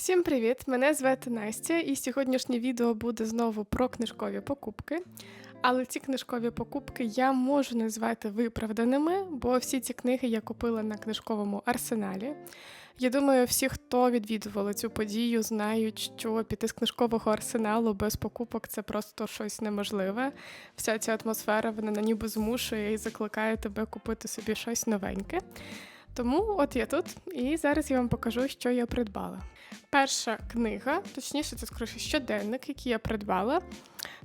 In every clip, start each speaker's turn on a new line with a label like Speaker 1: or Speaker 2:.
Speaker 1: Всім привіт! Мене звати Настя, і сьогоднішнє відео буде знову про книжкові покупки. Але ці книжкові покупки я можу назвати виправданими, бо всі ці книги я купила на книжковому арсеналі. Я думаю, всі, хто відвідували цю подію, знають, що піти з книжкового арсеналу без покупок це просто щось неможливе. Вся ця атмосфера вона на ніби змушує і закликає тебе купити собі щось новеньке. Тому от я тут, і зараз я вам покажу, що я придбала. Перша книга, точніше, це скоріше щоденник, який я придбала.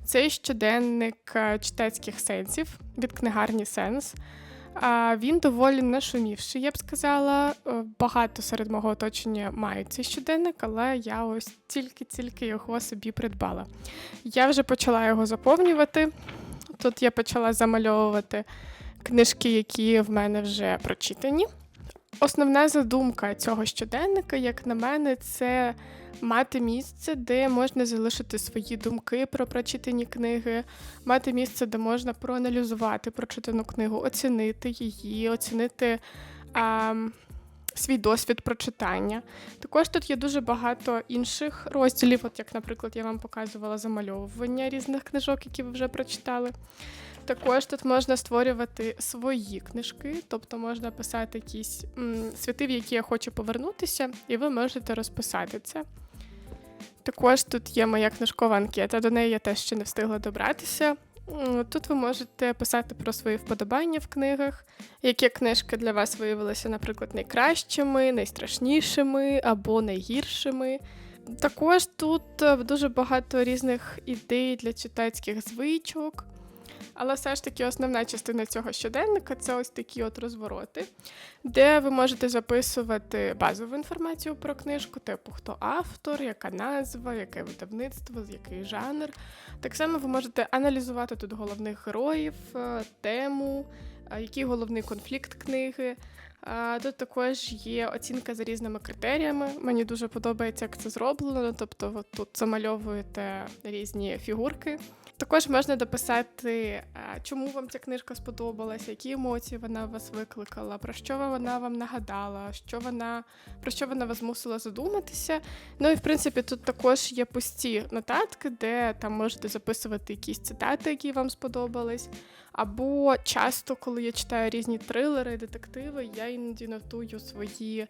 Speaker 1: Це щоденник е, читацьких сенсів від книгарні Сенс. Він доволі нашумівший, я б сказала. Е, Багато серед мого оточення мають цей щоденник, але я ось тільки-тільки його собі придбала. Я вже почала його заповнювати. Тут я почала замальовувати книжки, які в мене вже прочитані. Основна задумка цього щоденника, як на мене, це мати місце, де можна залишити свої думки про прочитані книги, мати місце, де можна проаналізувати прочитану книгу, оцінити її, оцінити а, свій досвід прочитання. Також тут є дуже багато інших розділів, от як, наприклад, я вам показувала замальовування різних книжок, які ви вже прочитали. Також тут можна створювати свої книжки, тобто можна писати якісь м, світи, в які я хочу повернутися, і ви можете розписати це. Також тут є моя книжкова анкета, до неї я теж ще не встигла добратися. Тут ви можете писати про свої вподобання в книгах, які книжки для вас виявилися, наприклад, найкращими, найстрашнішими або найгіршими. Також тут е, дуже багато різних ідей для читацьких звичок. Але все ж таки основна частина цього щоденника це ось такі от розвороти, де ви можете записувати базову інформацію про книжку, типу хто автор, яка назва, яке видавництво, який жанр. Так само ви можете аналізувати тут головних героїв, е, тему, е, який головний конфлікт книги. А Тут також є оцінка за різними критеріями. Мені дуже подобається, як це зроблено. Тобто, ви тут замальовуєте різні фігурки. Також можна дописати, чому вам ця книжка сподобалася, які емоції вона вас викликала, про що вона вам нагадала, що вона про що вона вас змусила задуматися. Ну і в принципі тут також є пусті нотатки, де там можете записувати якісь цитати, які вам сподобались. Або часто, коли я читаю різні трилери, детективи, я іноді нотую свої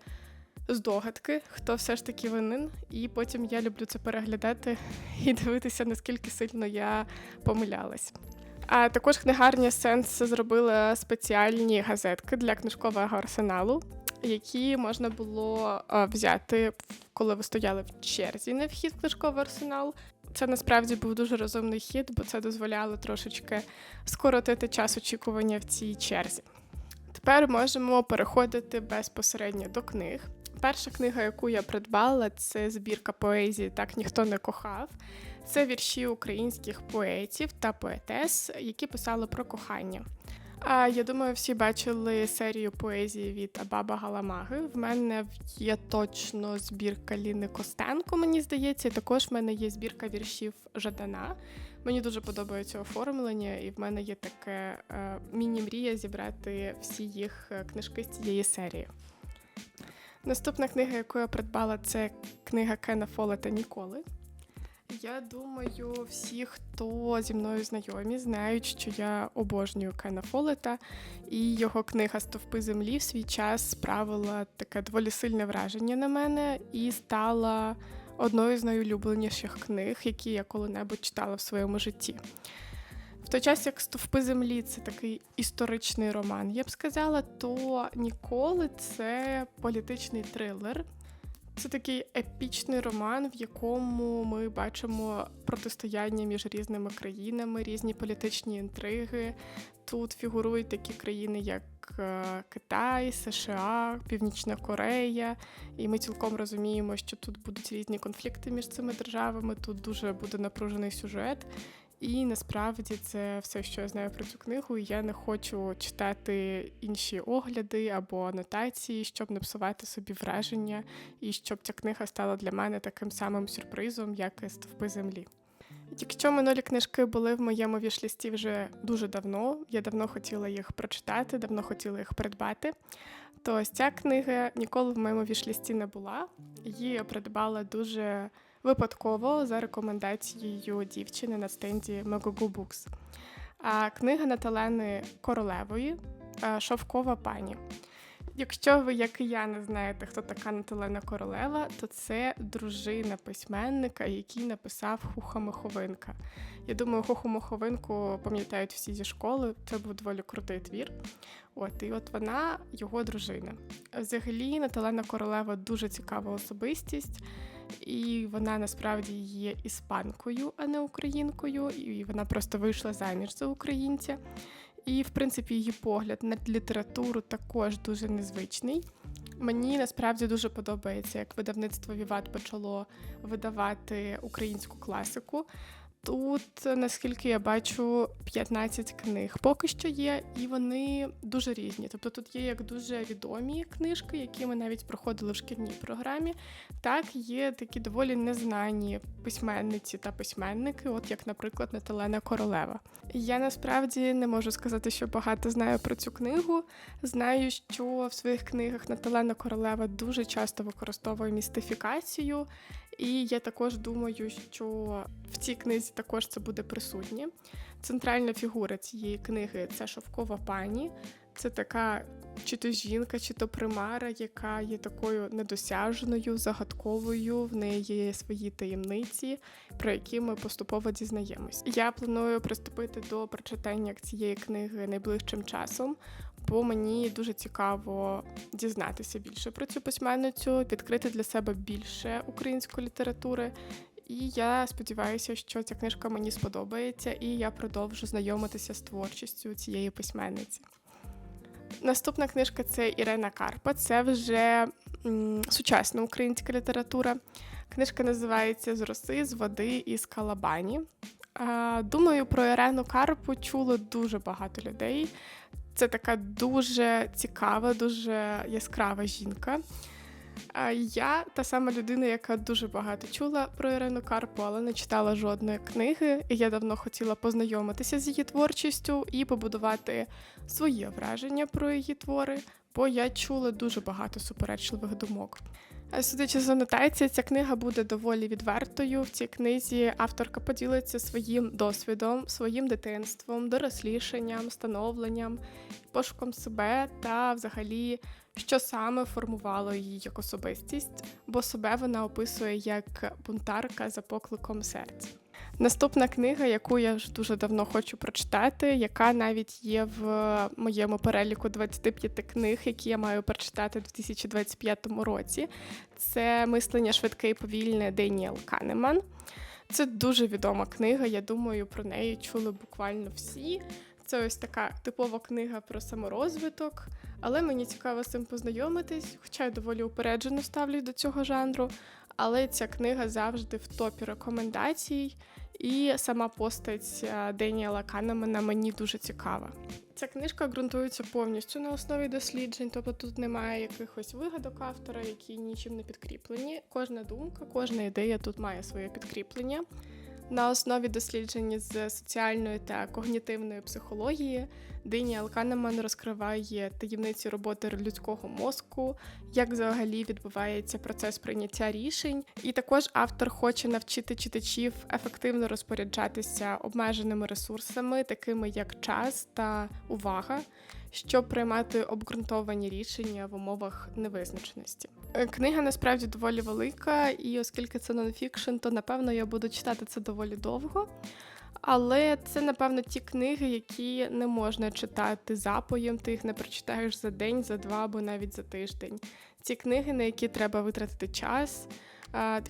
Speaker 1: здогадки, хто все ж таки винен, і потім я люблю це переглядати і дивитися, наскільки сильно я помилялась. А також книгарня Сенс зробила спеціальні газетки для книжкового арсеналу, які можна було взяти, коли ви стояли в черзі на вхід в книжковий арсенал. Це насправді був дуже розумний хід, бо це дозволяло трошечки скоротити час очікування в цій черзі. Тепер можемо переходити безпосередньо до книг. Перша книга, яку я придбала, це збірка поезії Так ніхто не кохав. Це вірші українських поетів та поетес, які писали про кохання. А я думаю, всі бачили серію поезії від Абаба Галамаги. В мене є точно збірка Ліни Костенко, мені здається, і також в мене є збірка віршів Жадана. Мені дуже подобається оформлення, і в мене є таке е, міні-мрія зібрати всі їх е, книжки з цієї серії. Наступна книга, яку я придбала, це книга Кена Фолета Ніколи. Я думаю, всі, хто зі мною знайомі, знають, що я обожнюю Кена Фолета, і його книга Стовпи землі в свій час справила таке доволі сильне враження на мене і стала одною з найулюбленіших книг, які я коли-небудь читала в своєму житті. Той час, як стовпи землі, це такий історичний роман, я б сказала, то ніколи це політичний трилер. Це такий епічний роман, в якому ми бачимо протистояння між різними країнами, різні політичні інтриги. Тут фігурують такі країни, як е, Китай, США, Північна Корея, і ми цілком розуміємо, що тут будуть різні конфлікти між цими державами. Тут дуже буде напружений сюжет. І насправді це все, що я знаю про цю книгу. Я не хочу читати інші огляди або анотації, щоб не псувати собі враження, і щоб ця книга стала для мене таким самим сюрпризом, як і стовпи землі. Якщо минулі книжки були в моєму вішлісті вже дуже давно, я давно хотіла їх прочитати, давно хотіла їх придбати, то ось ця книга ніколи в моєму вішлісті не була. Її я придбала дуже випадково за рекомендацією дівчини на стенді Megogo Books. А книга Наталени Королевої Шовкова пані. Якщо ви, як і я, не знаєте, хто така Наталена Королева, то це дружина письменника, який написав Хуха Моховинка. Я думаю, Хуху Моховинку пам'ятають всі зі школи. Це був доволі крутий твір. От і от вона його дружина. Взагалі, Наталена Королева дуже цікава особистість, і вона насправді є іспанкою, а не українкою. І вона просто вийшла заміж за українця. І, в принципі, її погляд на літературу також дуже незвичний. Мені насправді дуже подобається, як видавництво Віват почало видавати українську класику. Тут, наскільки я бачу, 15 книг поки що є, і вони дуже різні. Тобто тут є як дуже відомі книжки, які ми навіть проходили в шкільній програмі, так є такі доволі незнані письменниці та письменники, от як, наприклад, Наталена Королева. Я насправді не можу сказати, що багато знаю про цю книгу. Знаю, що в своїх книгах Наталена Королева дуже часто використовує містифікацію. І я також думаю, що в цій книзі також це буде присутнє. Центральна фігура цієї книги це шовкова пані. Це така чи то жінка, чи то примара, яка є такою недосяжною, загадковою. В неї є свої таємниці, про які ми поступово дізнаємось. Я планую приступити до прочитання цієї книги найближчим часом, бо мені дуже цікаво дізнатися більше про цю письменницю, відкрити для себе більше української літератури. І я сподіваюся, що ця книжка мені сподобається, і я продовжу знайомитися з творчістю цієї письменниці. Наступна книжка це Ірена Карпа. Це вже м, сучасна українська література. Книжка називається З роси, з води і з калабані. Думаю, про Ірену Карпу чуло дуже багато людей. Це така дуже цікава, дуже яскрава жінка. Я та сама людина, яка дуже багато чула про Ірину Карпу, але не читала жодної книги. І я давно хотіла познайомитися з її творчістю і побудувати своє враження про її твори, бо я чула дуже багато суперечливих думок. Судячи з анотації, ця книга буде доволі відвертою. В цій книзі авторка поділиться своїм досвідом, своїм дитинством, дорослішанням, становленням, пошуком себе та, взагалі, що саме формувало її як особистість, бо себе вона описує як бунтарка за покликом серця. Наступна книга, яку я вже дуже давно хочу прочитати, яка навіть є в моєму переліку 25 книг, які я маю прочитати у 2025 році. Це мислення швидке і повільне Деніел Канеман. Це дуже відома книга. Я думаю, про неї чули буквально всі. Це ось така типова книга про саморозвиток, але мені цікаво з цим познайомитись, хоча я доволі упереджено ставлю до цього жанру. Але ця книга завжди в топі рекомендацій. І сама постать е, Деніела Канемана мені дуже цікава. Ця книжка ґрунтується повністю на основі досліджень, тобто тут немає якихось вигадок автора, які нічим не підкріплені. Кожна думка, кожна ідея тут має своє підкріплення. На основі досліджень з соціальної та когнітивної психології Деніел Канеман розкриває таємниці роботи людського мозку, як взагалі відбувається процес прийняття рішень. І також автор хоче навчити читачів ефективно розпоряджатися обмеженими ресурсами, такими як час та увага, щоб приймати обґрунтовані рішення в умовах невизначеності. Е, книга насправді доволі велика, і оскільки це нонфікшн, то напевно я буду читати це доволі довго. Але це, напевно, ті книги, які не можна читати запоєм, ти їх не прочитаєш за день, за два або навіть за тиждень. Ці книги, на які треба витратити час,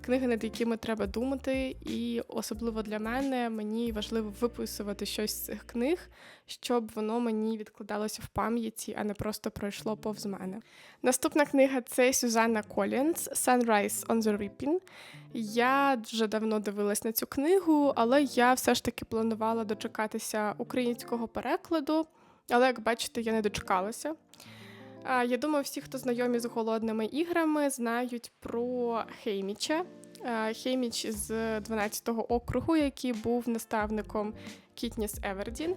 Speaker 1: книги, над якими треба думати, і особливо для мене мені важливо виписувати щось з цих книг, щоб воно мені відкладалося в пам'яті, а не просто пройшло повз мене. Наступна книга це Сюзанна Колінс «Sunrise on the Reaping». Я вже давно дивилась на цю книгу, але я все ж таки планувала дочекатися українського перекладу. Але, як бачите, я не дочекалася. Я думаю, всі, хто знайомі з голодними іграми, знають про Хейміча. Хейміч з 12-го округу, який був наставником Кітніс Евердін.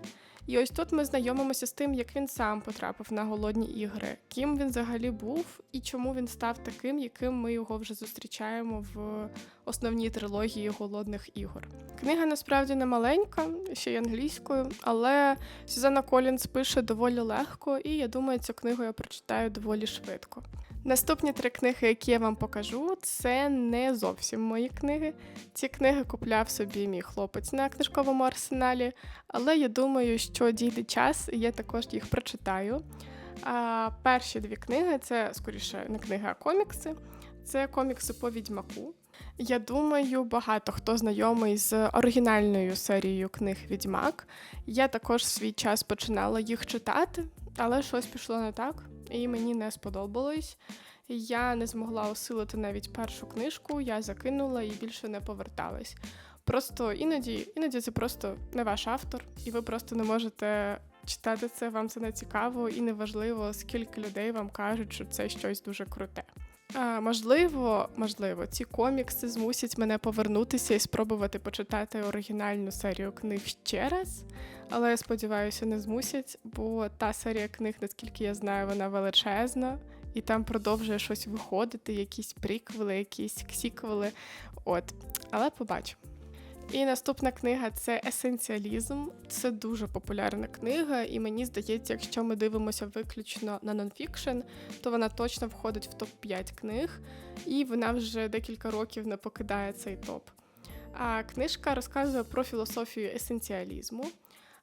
Speaker 1: І ось тут ми знайомимося з тим, як він сам потрапив на голодні ігри, ким він взагалі був і чому він став таким, яким ми його вже зустрічаємо в основній трилогії голодних ігор. Книга насправді не маленька, ще й англійською, але Сюзанна Колінс пише доволі легко, і я думаю, цю книгу я прочитаю доволі швидко. Наступні три книги, які я вам покажу, це не зовсім мої книги. Ці книги купляв собі мій хлопець на книжковому арсеналі, але я думаю, що дійде час, і я також їх прочитаю. А, Перші дві книги це скоріше не книги, а комікси. Це комікси по відьмаку. Я думаю, багато хто знайомий з оригінальною серією книг Відьмак. Я також в свій час починала їх читати, але щось пішло не так, і мені не сподобалось. Я не змогла осилити навіть першу книжку, я закинула і більше не поверталась. Просто іноді, іноді це просто не ваш автор, і ви просто не можете читати це, вам це не цікаво і неважливо, скільки людей вам кажуть, що це щось дуже круте. А, можливо, можливо, ці комікси змусять мене повернутися і спробувати почитати оригінальну серію книг ще раз. Але я сподіваюся, не змусять, бо та серія книг, наскільки я знаю, вона величезна, і там продовжує щось виходити, якісь приквели, якісь ксіквели. От, але побачу. І наступна книга це Есенціалізм. Це дуже популярна книга, і мені здається, якщо ми дивимося виключно на нонфікшн, то вона точно входить в топ-5 книг, і вона вже декілька років не покидає цей топ. А книжка розказує про філософію есенціалізму.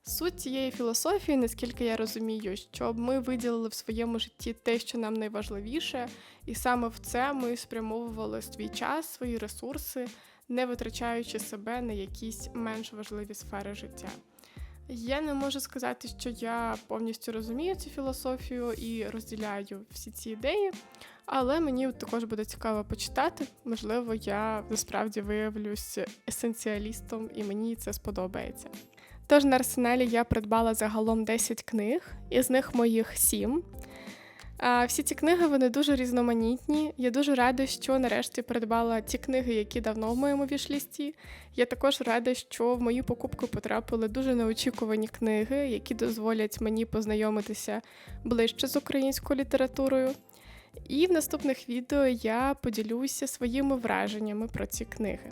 Speaker 1: Суть цієї філософії, наскільки я розумію, щоб ми виділили в своєму житті те, що нам найважливіше, і саме в це ми спрямовували свій час, свої ресурси не витрачаючи себе на якісь менш важливі сфери життя. Я не можу сказати, що я повністю розумію цю філософію і розділяю всі ці ідеї, але мені також буде цікаво почитати. Можливо, я насправді виявлюсь есенціалістом, і мені це сподобається. Тож на арсеналі я придбала загалом 10 книг, із них моїх 7. Всі ці книги вони дуже різноманітні. Я дуже рада, що нарешті придбала ті книги, які давно в моєму вішлісті. Я також рада, що в мою покупку потрапили дуже неочікувані книги, які дозволять мені познайомитися ближче з українською літературою. І в наступних відео я поділюся своїми враженнями про ці книги.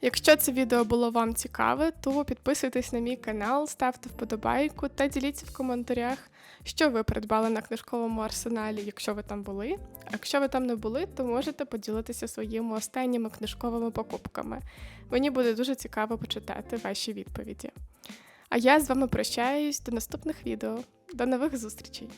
Speaker 1: Якщо це відео було вам цікаве, то підписуйтесь на мій канал, ставте вподобайку та діліться в коментарях, що ви придбали на книжковому арсеналі, якщо ви там були. А якщо ви там не були, то можете поділитися своїми останніми книжковими покупками. Мені буде дуже цікаво почитати ваші відповіді. А я з вами прощаюсь до наступних відео. До нових зустрічей!